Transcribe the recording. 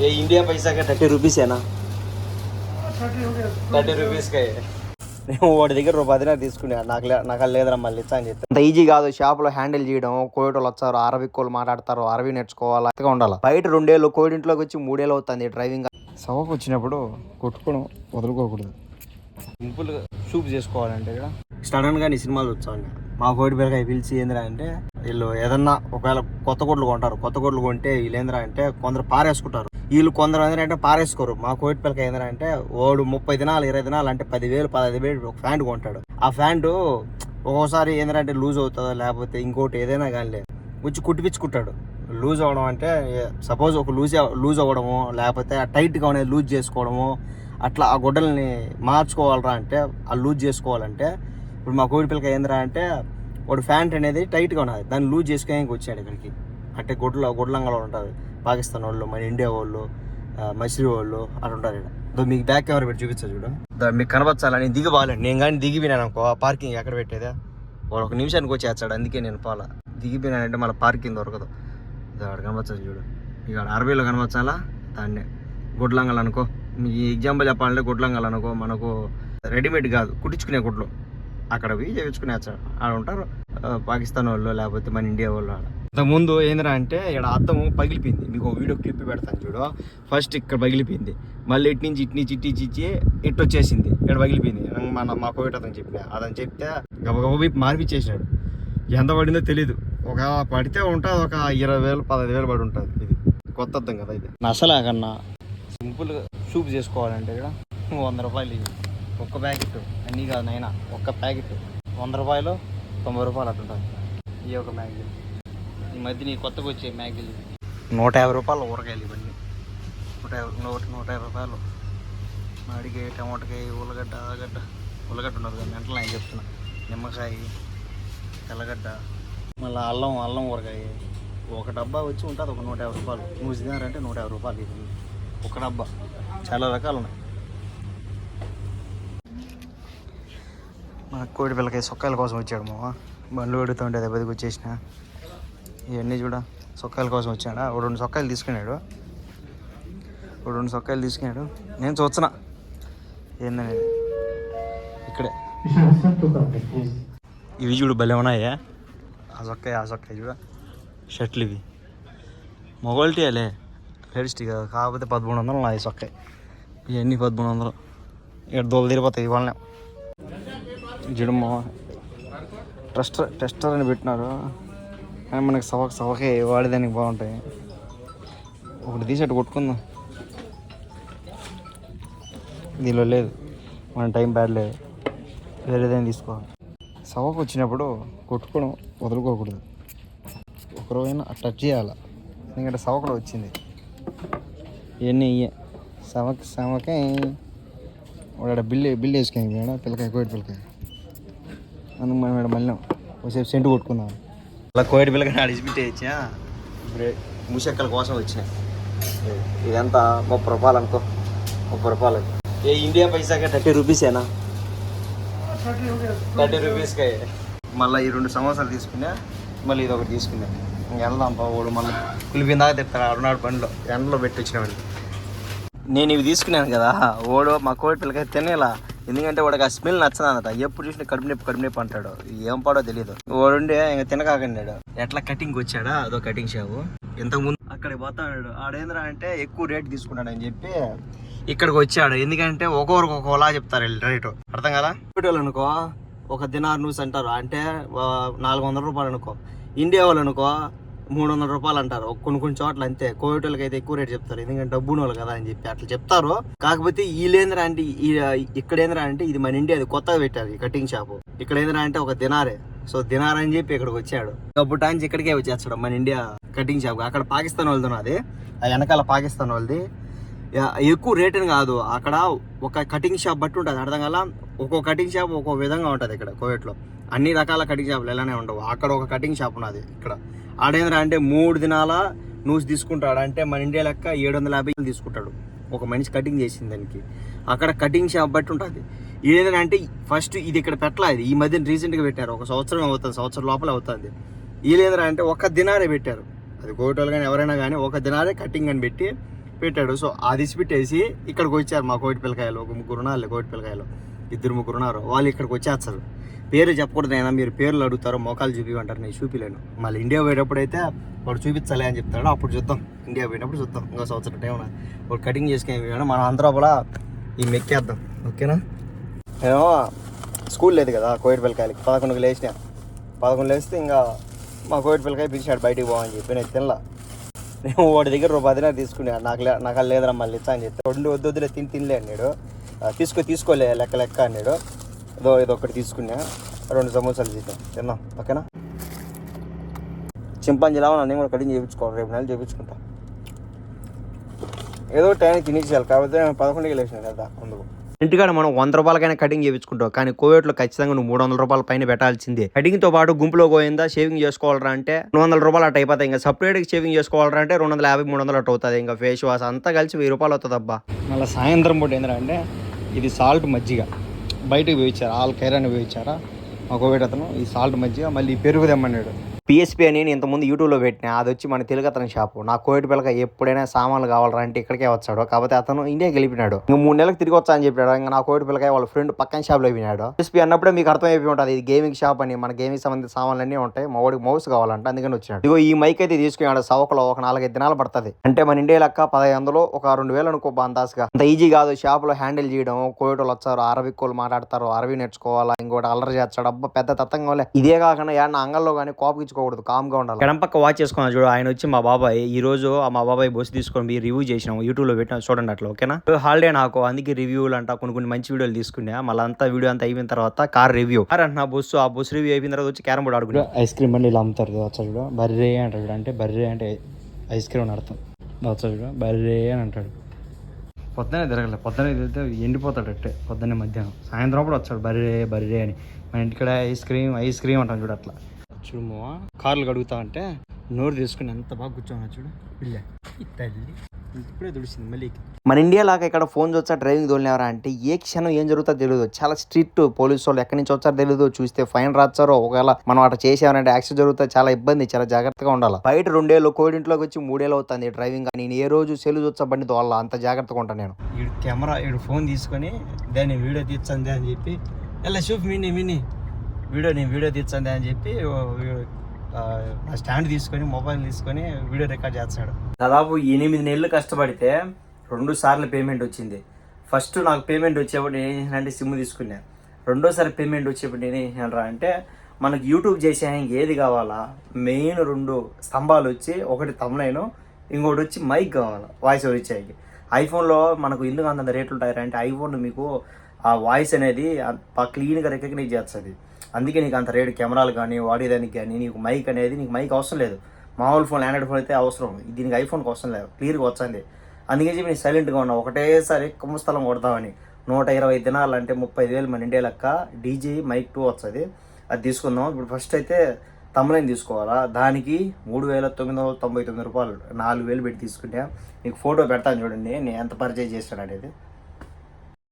ये इंडिया पैसा का थर्टी रुपीस है ना థర్టీ రూపీస్కి నేను వాడి దగ్గర రూపాయి తీసుకునే నాకు లే- నాకు అది లేదురా మళ్ళీ ఇచ్చా అని చెప్పి అంత ఈజీ కాదు షాప్లో హ్యాండిల్ చేయడం కోయటోళ్ళు వచ్చారు అరవై కోళ్ళు మాట్లాడతారు అరవై నేర్చుకోవాలి అతగా ఉండాలి బయట రెండేళ్ళు కోడింట్లోకి వచ్చి మూడేళ్ళు అవుతుంది డ్రైవింగ్ సవకు వచ్చినప్పుడు కొట్టుకోవడం వదులుకోకూడదు సింపుల్గా షూప్ చేసుకోవాలంటే ఇక్కడ సడన్గా నీ సినిమాలు వచ్చాను మా కోడి పిల్లకాయ పిలిచి ఏందిరా అంటే వీళ్ళు ఏదన్నా ఒకవేళ కొత్త కోట్లు కొంటారు కొత్త కోట్లు కొంటే వీళ్ళు ఏందిరా అంటే కొందరు పారేసుకుంటారు వీళ్ళు కొందరు ఏంటంటే పారేసుకోరు. మా కోడి పిల్లకాయ ఏంటంటే అంటే వాడు ముప్పై దినాలు ఇరవై దినాలు అంటే పదివేలు పదహైదు వేలు ఒక ఫ్యాంట్ కొంటాడు. ఆ ఫ్యాంటు ఒక్కోసారి ఏంటంటే లూజ్ అవుతుందో లేకపోతే ఇంకోటి ఏదైనా కానీ వచ్చి కుట్టిపించుకుంటాడు లూజ్ అవ్వడం అంటే సపోజ్ ఒక లూజ్ లూజ్ అవ్వడము లేకపోతే టైట్గా అనేది లూజ్ చేసుకోవడము అట్లా ఆ గుడ్డల్ని మార్చుకోవాలరా అంటే ఆ లూజ్ చేసుకోవాలంటే ఇప్పుడు మా కోడి పిల్లకి ఏందిరా అంటే వాడు ఫ్యాంట్ అనేది టైట్గా ఉన్నది. దాన్ని లూజ్ చేసుకోవడానికి వచ్చాడు ఇక్కడికి. అంటే గుడ్ల గుడ్లంగా ఉంటారు పాకిస్తాన్ వాళ్ళు మన ఇండియా వాళ్ళు మైసూరు వాళ్ళు అక్కడ ఉంటారు ఇక్కడ. దో మీకు బ్యాక్ కెమెరా పెట్టి చూపించా చూడు. దా మీకు కనపచ్చాలని దిగి బాగాలండి నేను కానీ దిగిపోయినాను అనుకో పార్కింగ్ ఎక్కడ పెట్టేదా? వాడు ఒక నిమిషానికి వచ్చేస్తాడు అందుకే నేను పోలా. దిగిపోయినానంటే మళ్ళీ పార్కింగ్ దొరకదు. ఇది ఆడ చూడు. ఇక ఆడ అరవైలో కనపచ్చాలా దాన్నే. గుడ్లంగల్ అనుకో. మీ ఎగ్జాంపుల్ చెప్పాలంటే గుడ్లంగల్ అనుకో మనకు రెడీమేడ్ కాదు. కుట్టించుకునే గుడ్లు. అక్కడ పోయి చేయించుకునే ఆడ ఉంటారు పాకిస్తాన్ వాళ్ళు లేకపోతే మన ఇండియా వాళ్ళు ఆడ ముందు ఏందిరా అంటే ఇక్కడ అద్దం పగిలిపోయింది. మీకు వీడియో క్లిప్ పెడతాను చూడు. ఫస్ట్ ఇక్కడ పగిలిపోయింది. మళ్ళీ ఇటు నుంచి ఇటు నుంచి ఇటు నుంచి ఇచ్చి ఇటు వచ్చేసింది. ఇక్కడ పగిలిపోయింది. మన మా కోవిడ్ అతను చెప్పిన. అతను చెప్తే గబగబ మార్పిచ్చేసినాడు ఎంత పడిందో తెలీదు. ఒక పడితే ఉంటుంది ఒక ఇరవై వేలు పదహైదు వేలు పడి ఉంటుంది ఇది. కొత్త అర్థం కదా ఇది. అసలు కన్నా సింపుల్గా చూపు చేసుకోవాలంటే ఇక్కడ వంద రూపాయలు ఇది ఒక్క ప్యాకెట్. అన్నీ కాదు నైనా ఒక్క ప్యాకెట్. వంద రూపాయలు తొంభై రూపాయలు అట్టుంటుంది ఈ ఒక మ్యాగీ మధ్య నీ కొత్తగా వచ్చే మ్యాగీలు. నూట యాభై రూపాయలు ఊరగాయలు ఇవన్నీ. నూట యాభై నూట నూట యాభై రూపాయలు. మాడికాయ టమాటకాయ ఉల్లగడ్డ ఆగడ్డ ఉల్లగడ్డ ఉండదు కదా మెంటలు నేను చెప్తున్నా. నిమ్మకాయ తెల్లగడ్డ. మళ్ళీ అల్లం అల్లం ఊరగాయ. ఒక డబ్బా వచ్చి ఉంటుంది ఒక నూట యాభై రూపాయలు. నువ్వు తినారంటే నూట యాభై రూపాయలు ఇది ఒక డబ్బా. చాలా రకాలు ఉన్నాయి. మా కోడి పిల్లకి సొక్కాయల కోసం వచ్చాడు మామ బండ్లు పెడుతుంటే దెబ్బతికి వచ్చేసిన ఇవన్నీ చూడ. సొక్కాయల కోసం వచ్చాడా? ఓ రెండు సొక్కాయలు తీసుకున్నాడు. ఓ రెండు సొక్కాయలు తీసుకున్నాడు. నేను చూస్తున్నా. ఏందని ఇక్కడే. ఇవి చూడు భలే ఉన్నాయా. ఆ సొక్కాయ ఆ సొక్కాయ చూడ. షర్ట్లు ఇవి. మొగోల్టీయాలే లేడీస్టీ కదా. కాకపోతే పదమూడు వందలు నాది సొక్కాయ. ఇవన్నీ పదమూడు వందలు. ఇక్కడ దోలు తిరిగిపోతాయి ఇవాళ జుడమ్మ టెస్టర్ టెస్టర్ అని పెట్టినారు. కానీ మనకి సవక సవకే వాడేదానికి బాగుంటాయి. ఒకటి తీసేట్టు కొట్టుకుందాం. దీనిలో లేదు. మన టైం బ్యాడ్ లేదు. వేరేదైనా తీసుకోవాలి. సవకు వచ్చినప్పుడు కొట్టుకోవడం వదులుకోకూడదు. ఒకరోజైనా టచ్ చేయాలి? ఎందుకంటే సవకలో వచ్చింది. ఇవన్నీ ఇయ్యే. సవక సవకే. వాడు బిల్లు బిల్లు వేసుకొని మేడం పిల్లకాయ కోటి పిల్లకాయ. అందుకు మనం ఇక్కడ మళ్ళీ ఒకసేపు సెంటు కొట్టుకుందాం. అలా కోడి పిల్లగా అడిచిపెట్టి వచ్చా ముషక్కల కోసం వచ్చిన. ఇదంతా ముప్పై రూపాయలు అనుకో ముప్పై రూపాయలు. ఏ ఇండియా పైసాకే థర్టీ రూపీసేనా థర్టీ రూపీస్కి మళ్ళీ ఈ రెండు సమోసాలు తీసుకున్నా మళ్ళీ ఇది ఒకటి తీసుకున్నా వెళ్దాం వాడు మళ్ళీ కులిపిందాక తిడతాడు అరునాడు బండిలో ఎండలో పెట్టి వచ్చినామండి నేను ఇవి తీసుకున్నాను కదా ఓడో మా కోడి పిల్లకాయ తినేలా. ఎందుకంటే వాడికి ఆ స్మెల్ నచ్చదన్నట ఎప్పుడు చూసిన కడుపు నొప్పి కడుపు నొప్పి అంటాడు. ఏం పాడో తెలియదు వాడుండే ఇంకా తినకాకన్నాడు. ఎట్లా కటింగ్ వచ్చాడా అదో కటింగ్ షాపు ఇంతకుముందు అక్కడికి పోతాడు. ఆడేంద్రా అంటే ఎక్కువ రేట్ తీసుకున్నాడు అని చెప్పి ఇక్కడికి వచ్చాడు. ఎందుకంటే ఒక్కొక్కరికి ఒక్కోలా చెప్తారు రేటు అర్థం కదా వాళ్ళు అనుకో ఒక దినార్ న్యూస్ అంటారు అంటే నాలుగు వందల రూపాయలు అనుకో. ఇండియా వాళ్ళు అనుకో మూడు వందల రూపాయలు అంటారు కొన్ని కొన్ని చోట్ల అంతే. కోవిడ్ వాళ్ళకి అయితే ఎక్కువ రేట్ చెప్తారు. ఎందుకంటే డబ్బున వాళ్ళు కదా అని చెప్పి అట్లా చెప్తారు. కాకపోతే వీళ్ళేంద్రా అంటే ఈ- ఇక్కడ అంటే ఇది మన ఇండియా అది కొత్తగా పెట్టారు ఈ కటింగ్ షాపు. ఇక్కడ ఏంద్రా అంటే ఒక దినారే. సో దినార్ అని చెప్పి ఇక్కడికి వచ్చాడు. డబ్బు నుంచి ఇక్కడికే వచ్చేస్తాడు మన ఇండియా కటింగ్ షాప్ అక్కడ పాకిస్తాన్ వాళ్ళది ఉన్నది ఆ వెనకాల పాకిస్తాన్ వాళ్ళది. ఎక్కువ రేట్ అని కాదు. అక్కడ ఒక కటింగ్ షాప్ బట్టి ఉంటుంది. అర్థం కల? ఒక్కో కటింగ్ షాప్ ఒక్కో విధంగా ఉంటుంది ఇక్కడ కోవిట్లో అన్ని రకాల కటింగ్ షాపులు ఎలానే ఉండవు. అక్కడ ఒక కటింగ్ షాప్ ఉన్నది ఇక్కడ. ఆడేంద్ర అంటే మూడు దినాల నూసి తీసుకుంటాడు. అంటే మన ఇండియా లెక్క ఏడు వందల యాభై తీసుకుంటాడు. ఒక మనిషి కటింగ్ చేసింది దానికి. అక్కడ కటింగ్ షాప్ బట్టి ఉంటుంది. ఏంటంటే అంటే ఫస్ట్ ఇది ఇక్కడ పెట్టలేదు ఈ మధ్యన రీసెంట్గా పెట్టారు. ఒక సంవత్సరం అవుతుంది. సంవత్సరం లోపల అవుతుంది. వీళ్ళేంద్ర అంటే ఒక దినారే పెట్టారు. అది కోవిటోలు కానీ ఎవరైనా కానీ ఒక దినారే కటింగ్ అని పెట్టి పెట్టాడు. సో అది పెట్టేసి ఇక్కడికి వచ్చారు మా కోటి పిల్లకాయలు. ఒక ముగ్గురు నాలుగు కోటి పిల్లకాయలు. ఇద్దరు ముగ్గురు ఉన్నారు. వాళ్ళు ఇక్కడికి వచ్చేస్తారు. పేరు చెప్పకూడదు అయినా మీరు పేర్లు అడుగుతారు మోకాలు చూపిమంటారు నేను చూపిలేను. మళ్ళీ ఇండియా పోయేటప్పుడు అయితే వాడు చూపించాలి అని చెప్తాడు. అప్పుడు చూద్దాం. ఇండియా పోయినప్పుడు చూద్దాం. ఇంకా సంవత్సరం టైం వాడు కటింగ్ చేసుకుని మన కూడా ఈ మెక్కేద్దాం. ఓకేనా? ఏమో స్కూల్ లేదు కదా కోవిడ్ పిల్లకాయలకి. పదకొండుకి లేచిన. పదకొండు లేస్తే ఇంకా మా కోవిడ్ పిల్లకాయ పిలిచినాడు బయటికి పోవని చెప్పి. నేను తినలా. నేను వాడి దగ్గర రూపాయి దినాలు తీసుకున్నా. నాకు నాకు లేదురా మళ్ళీ ఇచ్చా అని చెప్తే రెండు వద్దు వద్దులే తిని తినలే అన్నాడు. తీసుకో తీసుకోలే లెక్క లెక్క అన్నాడు. ఇదో ఇది ఒకటి తీసుకున్నా. రెండు సమోసాలు తిన్నాం తిన్నాం ఓకేనా? చింపాంజీ లాగా నేను కూడా కటింగ్ చేయించుకోవాలి రేపు నెలలు చేయించుకుంటా ఏదో టైంకి తినేసేయాలి. కాకపోతే పదకొండుకి లేచిన కదా అందుకు. ఇంటికాడ మనం వంద రూపాయలకైనా కటింగ్ చేయించుకుంటాం కానీ కోవిడ్లో ఖచ్చితంగా నువ్వు మూడు వందల రూపాయల పైన పెట్టాల్సిందే. కటింగ్తో పాటు గుంపులో పోయిందా షేవింగ్ చేసుకోవాలరా అంటే రెండు వందల రూపాయలు అట్ట అయిపోతాయి. ఇంకా సపరేట్గా షేవింగ్ చేసుకోవాలరా అంటే రెండు వందల యాభై మూడు వందలు అట్ట అవుతుంది. ఇంకా ఫేస్ వాష్ అంతా కలిసి వెయ్యి రూపాయలు అవుతుంది అబ్బా మళ్ళీ సాయంత్రం పూట ఏంటంటే ఇది సాల్ట్ మజ్జిగ. బయటకు వేయించారు? ఆల్ కైరాన్ని వేయించారా? మా అతను ఈ సాల్ట్ మజ్జిగ మళ్ళీ పెరుగు తెమ్మన్నాడు. పిఎస్పి అని నేను ఇంతకుముందు యూట్యూబ్లో పెట్టిన. అది వచ్చి మన తెలుగు అతని షాపు. నా కోవిడ్ పిల్లక ఎప్పుడైనా సామాన్లు కావాలరా అంటే ఇక్కడికే వచ్చాడు. కాకపోతే అతను ఇండియాకి వెళ్ళిపోయినాడు. ఇంక మూడు నెలలకు తిరిగి వచ్చా అని చెప్పాడు. ఇంకా నా కోవిడ్ పిల్లకాయ వాళ్ళ ఫ్రెండ్ పక్కన షాప్లో అయిపోయినాడు. పిఎస్పి అన్నప్పుడే మీకు అర్థమైపోయి ఉంటుంది. ఇది గేమింగ్ షాప్ అని మన గేమింగ్ సంబంధించిన సామాన్లు అన్నీ ఉంటాయి. మా వాడికి మౌస్ కావాలంటే. అందుకని వచ్చినాడు. ఇగో ఈ మైక్ అయితే తీసుకున్నాడు. సవకలో ఒక నాలుగైదు దినాలు పడుతుంది. అంటే మన ఇండియా లెక్క పదహైదు వందలు ఒక రెండు వేలు అనుకో అందాసుగా అంత ఈజీ కాదు. షాప్లో హ్యాండిల్ చేయడం కోవిడ్ వాళ్ళు వచ్చారు అరబిక్ వాళ్ళు మాట్లాడతారు అరవి నేర్చుకోవాలా ఇంకోటి అల్లరి చేస్తాడు. అబ్బా పెద్ద తత్తంగా ఇదే కాకుండా ఏమన్నా అంగల్లో కానీ కోపగించుకోకూడదు కామ్గా ఉండాలి. ఎడంపక్క వాచ్ చేసుకున్నా చూడు ఆయన వచ్చి మా బాబాయ్ ఈ రోజు ఆ మా బాబాయ్ బస్సు తీసుకొని పోయి రివ్యూ చేసినాం యూట్యూబ్లో పెట్టినా చూడండి అట్లా ఓకేనా? హాలిడే నాకు అందుకే రివ్యూలు అంట కొన్ని కొన్ని మంచి వీడియోలు తీసుకున్నా మళ్ళీ అంతా వీడియో అంతా అయిపోయిన తర్వాత కార్ రివ్యూ కార్ అంటున్నా బస్సు ఆ బస్సు రివ్యూ అయిపోయిన తర్వాత వచ్చి క్యారం బోర్డ్ ఆడుకున్నా. ఐస్ క్రీమ్ బండి ఇలా అమ్ముతారు వచ్చా చూడు బర్రే చూడు. అంటే బర్రే అంటే ఐస్ క్రీమ్ అని అర్థం. వచ్చా చూడు బర్రే అని అంటాడు. పొద్దునే తిరగలే పొద్దునే తిరిగితే ఎండిపోతాడు అట్టే పొద్దున్నే మధ్యాహ్నం. సాయంత్రం అప్పుడు వచ్చాడు బర్రే బర్రే అని. మన ఇంటికాడ ఐస్ క్రీమ్ ఐస్ క్రీమ్ అంటాం చూడు అట్లా. చూడు మావా కార్లు కడుగుతా అంటే నోరు తీసుకుని ఎంత బాగా కూర్చోన్నా చూడు. పిల్ల తల్లి. ఇప్పుడే తుడిచింది మళ్ళీ మన ఇండియా లాగా ఇక్కడ ఫోన్ వచ్చా డ్రైవింగ్ తోలినవరా అంటే ఏ క్షణం ఏం జరుగుతుందో తెలియదు చాలా స్ట్రిక్ట్ పోలీసు వాళ్ళు ఎక్కడి నుంచి వచ్చారో తెలియదు చూస్తే ఫైన్ రాస్తారో ఒకవేళ మనం అట్లా చేసామంటే యాక్సిడెంట్ జరుగుతుంది చాలా ఇబ్బంది చాలా జాగ్రత్తగా ఉండాలి. బయట రెండేళ్ళు కోవిడ్ ఇంట్లోకి వచ్చి మూడేళ్ళు అవుతుంది డ్రైవింగ్. నేను ఏ రోజు సెల్ చూసా బండి తోడాల అంత జాగ్రత్తగా ఉంటాను నేను. ఈ కెమెరా ఈ ఫోన్ తీసుకొని దాన్ని వీడియో తీర్చండి అని చెప్పి ఎలా చూపి మిని మిని. వీడియో నేను వీడియో తీర్చండి అని చెప్పి నా స్టాండ్ తీసుకొని మొబైల్ తీసుకొని వీడియో రికార్డ్ చేస్తాడు. దాదాపు ఎనిమిది నెలలు కష్టపడితే రెండు సార్లు పేమెంట్ వచ్చింది. ఫస్ట్ నాకు పేమెంట్ వచ్చేప్పుడు నేను ఏం సిమ్ తీసుకున్నాను రెండోసారి పేమెంట్ వచ్చేప్పుడు నేను ఏం అంటే మనకు యూట్యూబ్ చేసే ఏది కావాలా? మెయిన్ రెండు స్తంభాలు వచ్చి ఒకటి తమ్లైన్ ఇంకోటి వచ్చి మైక్ కావాలి వాయిస్ ఓవర్ ఇచ్చేకి ఐఫోన్లో మనకు ఎందుకు అంతంత రేట్లు ఉంటాయి అంటే ఐఫోన్ మీకు ఆ వాయిస్ అనేది క్లీన్గా రికగ్నైజ్ చేస్తుంది. అందుకే నీకు అంత రేటు కెమెరాలు కానీ వాడేదానికి కానీ నీకు మైక్ అనేది నీకు మైక్ అవసరం లేదు. మామూలు ఫోన్ ఆండ్రాయిడ్ ఫోన్ అయితే అవసరం. దీనికి ఐఫోన్కి అవసరం లేదు. క్లియర్గా వచ్చింది అందుకే చెప్పి నేను సైలెంట్గా ఉన్నా. ఒకటేసారి కుంభస్థలం కొడతామని. నూట ఇరవై దినాలు అంటే ముప్పై ఐదు వేలు మన ఇండియా లెక్క డీజే మైక్ టూ వస్తుంది. అది తీసుకుందాం. ఇప్పుడు ఫస్ట్ అయితే తమ్లైన్ తీసుకోవాలా? దానికి మూడు వేల తొమ్మిది వందల తొంభై తొమ్మిది రూపాయలు. నాలుగు వేలు పెట్టి తీసుకుంటే మీకు ఫోటో పెడతాను చూడండి. నేను ఎంత పర్చేజ్ చేస్తాను అనేది.